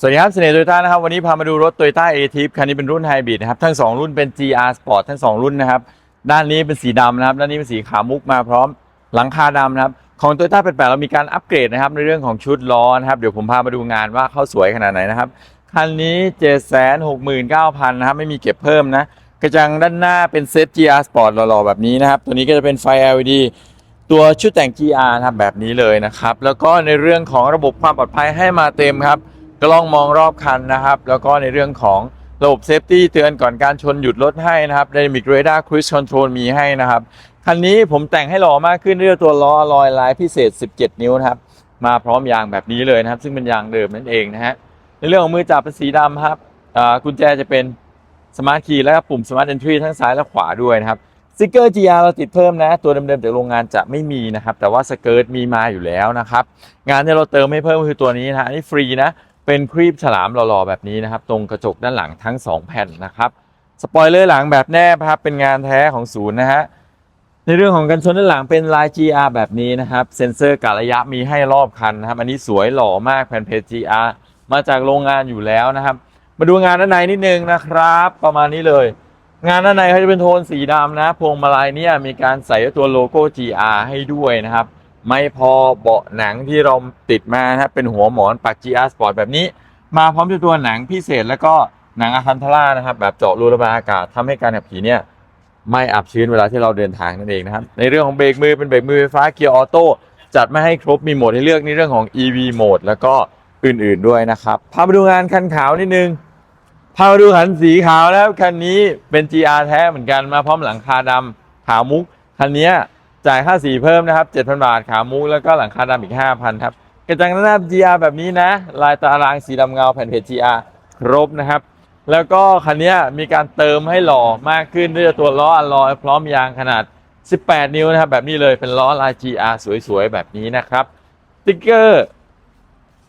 สวัสดีครับเสน่ห์โตโยต้านะครับ วันนี้พามาดูรถ Toyota a t i p คันนี้เป็นรุ่นไฮบริดนะครับ ทั้ง 2 รุ่นเป็น GR Sport ทั้ง 2 รุ่นนะครับ ด้านนี้เป็นสีดำนะครับ ด้านนี้เป็นสีขาวมุกมาพร้อมหลังคาดำนะครับ ของ Toyota 88เรามีการอัปเกรดนะครับ ในเรื่องของชุดล้อนะครับ เดี๋ยวผมพามาดูงานว่าเข้าสวยขนาดไหนนะครับ คันนี้ 769,000นะครับ ไม่มีเก็บเพิ่มนะ กระจังด้านหน้าเป็นเซต GR Sport หล่อๆแบบนี้นะครับ ตัวนี้ก็จะเป็นไฟ LED ตัวชุดแต่ง GR นะครับแบบนี้เลยนะครับ แล้วก็ในเรื่องของระบบความปลอดภัยให้มาเต็มครับ กล้องมองรอบคันนะครับ แล้วก็ในเรื่องของระบบเซฟตี้เตือนก่อนการชนหยุดรถให้นะครับ Dynamic Radar Cruise Control มีให้นะครับ คันนี้ผมแต่งให้หล่อมากขึ้นด้วยตัวล้อลอยลายพิเศษ 17 นิ้วนะครับ มาพร้อมยางแบบนี้เลยนะครับ ซึ่งเป็นยางเดิมนั่นเองนะฮะในเรื่องของมือจับเป็นสีดำครับกุญแจจะเป็นสมาร์ทคีย์และปุ่มสมาร์ท Entry ทั้งซ้ายและขวาด้วยนะครับสติกเกอร์ GR เราติดเพิ่มนะ ตัวเดิมๆจากโรงงานจะไม่มีนะครับ แต่ว่าสเกิร์ตมีมาอยู่แล้วนะครับ งานที่เราเติมให้เพิ่มคือตัวนี้นะฮะอันนี้ฟรีนะ เป็นครีบฉลามหล่อๆแบบนี้นะครับ ตรงกระจกด้านหลังทั้ง 2 แผ่นนะครับสปอยเลอร์หลังแบบแนบครับเป็นงานแท้ของศูนย์นะฮะในเรื่องของกันชนด้านหลังเป็นลาย GR แบบนี้นะครับ เซ็นเซอร์กะระยะมีให้รอบคันนะครับ อันนี้สวยหล่อมากแผ่นเพจ GR มาจากโรงงานอยู่แล้วนะครับ มาดูงานด้านในนิดนึงนะครับ ประมาณนี้เลย งานด้านในเขาจะเป็นโทนสีดำนะพวงมาลัยเนี่ยมีการใส่ตัวโลโก้ GR ให้ด้วยนะครับ ไม่พอเบาะหนังที่เราติดมานะครับเป็นหัวหมอนปัก GR Sport แบบนี้ มาพร้อมด้วยตัวหนังพิเศษแล้วก็หนังอะคันทาร่านะครับ แบบเจาะรูระบายอากาศทำให้การขับขี่เนี่ยไม่อับชื้นเวลาที่เราเดินทางนั่นเองนะครับ ในเรื่องของเบรกมือเป็นเบรกมือไฟฟ้าเกียร์ออโต้จัดไมาให้ครบมีโหมดให้เลือกในเรื่องของ EV โหมดแล้วก็อื่นๆด้วยนะครับพามาดูงานคันขาวนิดนึงพามาดูคันสีขาวแล้วคันนี้เป็น GR แท้เหมือนกันมาพร้อมหลังคาดำขาวมุกคันนี้ จ่ายค่าสีเพิ่มนะครับ 7,000 บาท ขามุกแล้วก็หลังคาดำอีก 5,000 ครับ กระจังหน้า GR แบบนี้นะ ลายตารางสีดำเงาแผ่นเพจ GR ครบนะครับ แล้วก็คันนี้มีการเติมให้หล่อมากขึ้นด้วยตัวล้ออลลอยพร้อมยางขนาด 18 นิ้วนะครับ แบบนี้เลยเป็นล้อลาย GR สวยๆ แบบนี้นะครับติ๊กเกอร์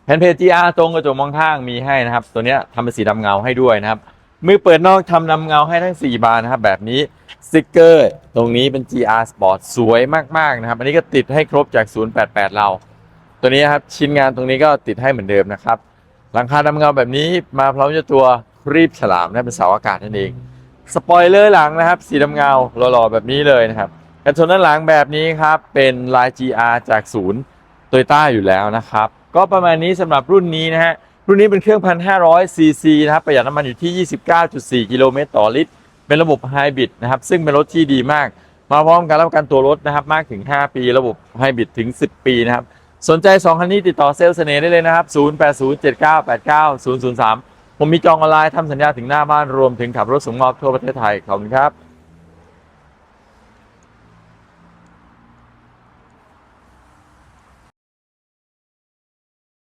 แผ่นเพจ GR ตรงกระจกมองข้างมีให้นะครับ ตัวนี้ทำเป็นสีดำเงาให้ด้วยนะครับ มือเปิดนอกทำนำเงาให้ทั้ง 4 บานนะครับ แบบนี้สติกเกอร์ตรงนี้เป็น GR Sport สวยมาก ๆ นะครับ อันนี้ก็ติดให้ครบจาก 088 เรา ตัวนี้ครับ ชิ้นงานตรงนี้ก็ติดให้เหมือนเดิมนะครับ หลังคาดำเงาแบบนี้มาพร้อมกับตัวครีบฉลามนะเป็นเสาอากาศนั่นเอง สปอยเลอร์หลังนะครับ สีดำเงาหล่อๆแบบนี้เลยนะครับกันชนด้านหลังแบบนี้ครับเป็นลาย GR จากศูนย์โตโยต้าอยู่แล้วนะครับ ก็ประมาณนี้สำหรับรุ่นนี้นะฮะ รุ่นนี้เป็นเครื่อง1,500ซีซีนะครับประหยัดน้ำมันอยู่ที่ 29.4 กิโลเมตรต่อลิตร เป็นระบบไฮบริดนะครับ ซึ่งเป็นรถที่ดีมาก มาพร้อมการรับประกันตัวรถนะครับ มากถึง 5 ปี ระบบไฮบริดถึง 10 ปีนะครับ สนใจ 2 คันนี้ติดต่อเซลล์เสน่ห์ได้เลยนะครับ 0807989003 ผมมีจองออนไลน์ทำสัญญาถึงหน้าบ้านรวมถึงขับรถส่งมอบทั่วประเทศไทยขอบคุณครับ